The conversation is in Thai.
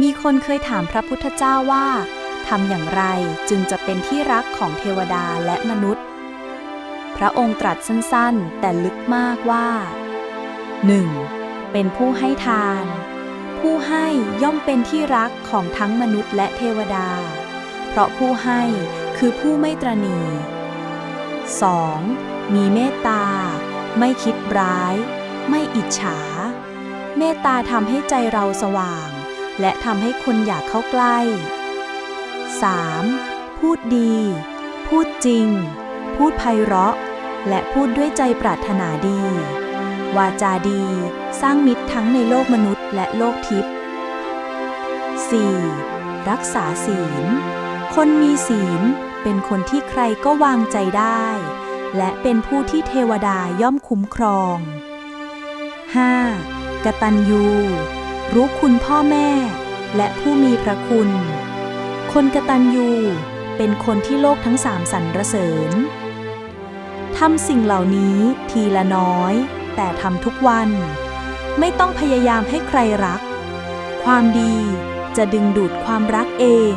มีคนเคยถามพระพุทธเจ้าว่าทำอย่างไรจึงจะเป็นที่รักของเทวดาและมนุษย์ พระองค์ตรัสสั้นๆ แต่ลึกมากว่า 1. เป็นผู้ให้ทาน ผู้ให้ย่อมเป็นที่รักของทั้งมนุษย์และเทวดา เพราะผู้ให้คือผู้ไม่ตรณี 2. มีเมตตา ไม่คิดร้าย ไม่อิจฉา เมตตาทำให้ใจเราสว่าง และทำให้คนอยากเข้าใกล้ 3. พูดดี พูดจริง พูดไพเราะ และพูดด้วยใจปรารถนาดี วาจาดี สร้างมิตรทั้งในโลกมนุษย์และโลกทิพย์ 4. รักษาศีล คนมีศีลเป็นคนที่ใครก็วางใจได้ และเป็นผู้ที่เทวดาย่อมคุ้มครอง 5. กตัญญู รู้คุณพ่อแม่ และผู้มีพระคุณ คนกตัญญูเป็นคนที่โลกทั้งสามสรรเสริญทำสิ่งเหล่านี้ทีละน้อย แต่ทำทุกวัน ไม่ต้องพยายามให้ใครรัก ความดีจะดึงดูดความรักเอง